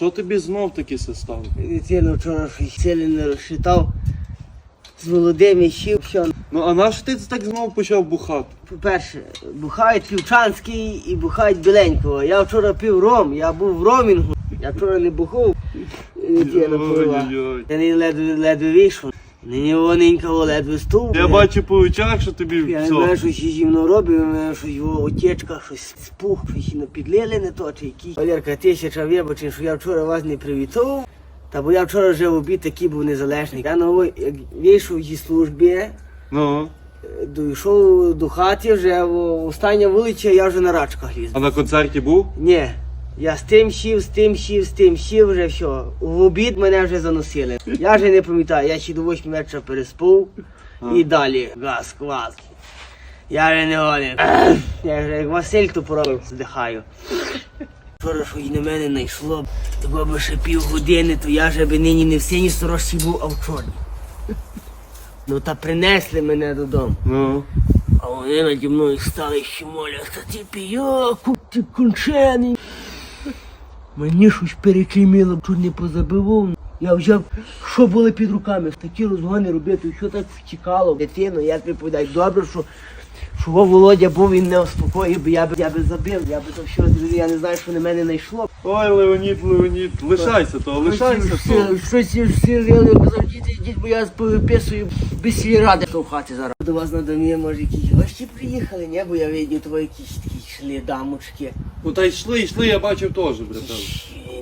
Що тобі знов таки все стало? Дитину вчора щось не розчитав. З молодим ішів, що, Ну а наш ти так знов почав бухати? по-перше, бухають Лівчанський і бухають біленького. Я вчора пив ром, я був в ромінгу. Я вчора не бухав, дитина. Я не ледве вийшов. Нині воненького ледве стув. Я бачу по очах, що тобі Я не знаю, все. що ще зі мною робив, у мене щось його отечка, щось спух, щось на підлили не то, чи якісь. Валерка, тисяча вибачень, що я вчора вас не привітав. Та бо я вчора вже в обід такий був незалежний. Я новий, як вийшов зі служби, Ну. дійшов до хати, вже в остання вулиця, я вже на рачках ліз. А на концерті був? Ні, я з тим сів, з тим сів, з тим сів, вже все. В обід мене вже заносили. Я вже не пам'ятаю, я ще до 8 вечора переспав і далі газ, квас. Я вже не гонив. Я вже як Василь тупоробив, здихаю. Вчора, що й на мене знайшло, того би ще пів години, то я вже би нині не в синій сорочці був, а в чорній. Ну та принесли мене додому. Ну. А вони наді мною стали ще моляться, ти піяку, ти кончений. Мені щось перечиміло, чуть не позабивав. Я взяв, що було під руками, такі розгони робити, що так втікало. Дитину, я тобі повідаю, добре, що, що Володя був, він не успокоїв, бо я би, я би забив, я би то все, я не знаю, що на мене знайшло. Ой, Леонід, Леонід, лишайся то, лишайся то. Щось, всі жили, казав, діти, йдіть, бо я повиписую без ради що в хаті зараз. До вас на домі, може, якісь гості приїхали, ні? Бо я видів, то якісь такі йшли дамочки. Ну та йшли, йшли, я бачив теж, братан.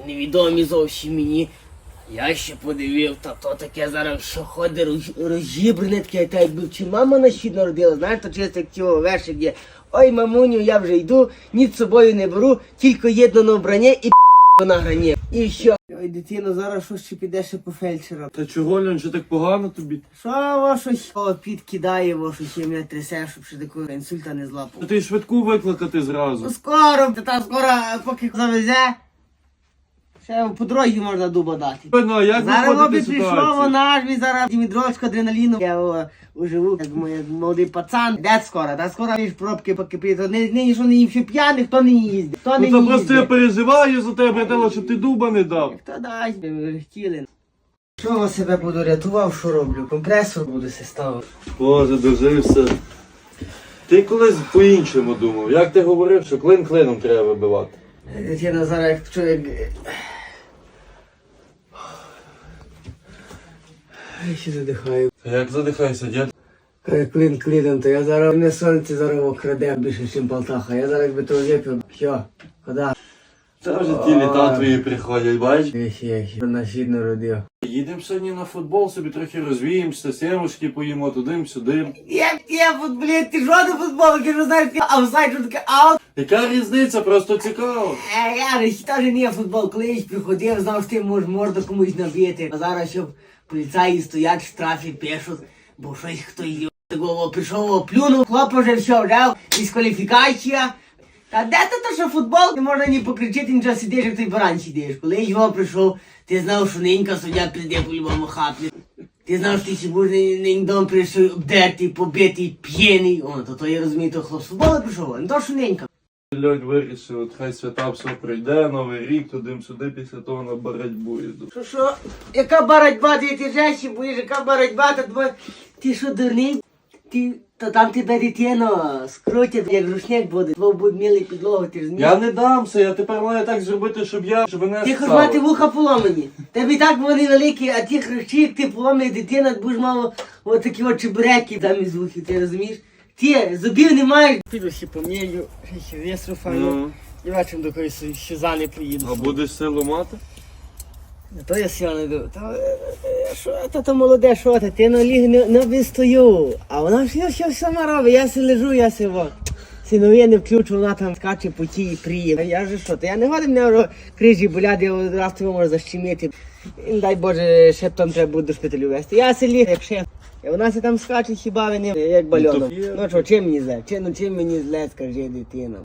Невідомі зовсім мені. Я ще подивив, та то таке зараз що ходить роз- розібране таке, та якби чи мама на щит народила, знаєш, то чисто як цього вершик є. Ой, мамуню, я вже йду, ні з собою не беру, тільки єдно на вбрання і на грані. І що? Ой, дитино, зараз що ще піде ще по фельдшера. Та чого, Льон, що так погано тобі? Що во щось о, підкидає, во щось ще мене трясе, щоб ще такого інсульта не злапав. Та ти швидку викликати зразу. Ну скоро, та та скоро, поки завезе, ще по дорозі можна дуба дати. Ну, а як Зараз виходити обі з ситуації? вона ж мені зараз дімідровську адреналіну. Я о, уживу, як мой молодий пацан. Де скоро? Та скоро ж пробки поки прийде. Не, нині що не їм ще п'яний, хто не їздить. Хто не Ну то просто я переживаю за тебе, братела, щоб ти дуба не дав. Хто дасть, ви хотіли. Що я себе буду рятував, що роблю? Компресор буду се ставити. Боже, дожився. Ти колись по-іншому думав. Як ти говорив, що клин клином треба вибивати? Дитина зараз як чоловік. Я ще задихаю. Як задихайся, дід? Клін клин клином, то я зараз не сонце зараз окраде більше, ніж Полтаха. Я зараз би то випив. Все, Куди? Вже ті літа твої приходять, бачиш? Я ще на схід народив. Їдемо сьогодні на футбол, собі трохи розвіємося, семушки поїмо туди-сюди. Як я футболіст, ти жоден футбол, ти ж знаєш, таке аутсайд, що таке аут. Яка різниця? Просто цікаво. Е, Я ж теж не футбол, колись приходив, знав, що ти можеш морду комусь набити. А зараз, щоб поліцаї стоять, штрафи пишуть, бо щось хто йде. Такого прийшов, плюнув, хлоп вже все, вже дискваліфікація. Та де то то, що футбол? Не можна ні покричити, нічого сидиш, як той баран сидиш. Коли його прийшов, ти знав, що ненька суддя прийде по-любому хапне. Ти знав, що ти ще будеш нень дом прийшов обдертий, побитий, п'єний. О, то то я розумію, то хлоп з футболу прийшов, а не то, що ненька. Льонь вирішив, от хай свята все пройде, новий рік, туди-сюди, після того на боротьбу йду. Що що? Яка боротьба, ти ти жещі боїш, яка боротьба, то твой... Ти що дурний? Ти, то там тебе дитино скрутять, як рушник буде, твого будуть мили підлогу, ти розумієш? Я не дамся, я тепер маю так зробити, щоб я щоб мене Ти хоч стало. мати вуха поломані. Тебе і так вони великі, а ті хрещі, як ти поломаний дитина, будеш мало от такі от чебуреки там із вухів, ти розумієш? Ти зубів не маєш. Піду ще помілю, ще вісру Ну, і бачимо до якоїсь ще за не поїду. а будеш силу мати? То я сіла не. Та, е, е, що та то молоде, що ти? Ти на ліг не, не вистою. А вона все, все сама робить. Я си лежу, я си во. Синові не включу, вона там скаче по тій і приє. Я же що, то я не годен мене крижі болять, я раз тебе можу защемити. І, Дай Боже, ще там треба буде до шпиталю вести. Я си ліг, як шеф. І вона си там скаче хіба ви не як бальоном. то. Ну що, чим мені зле? Чи, ну чим мені зле, скажи, дитина?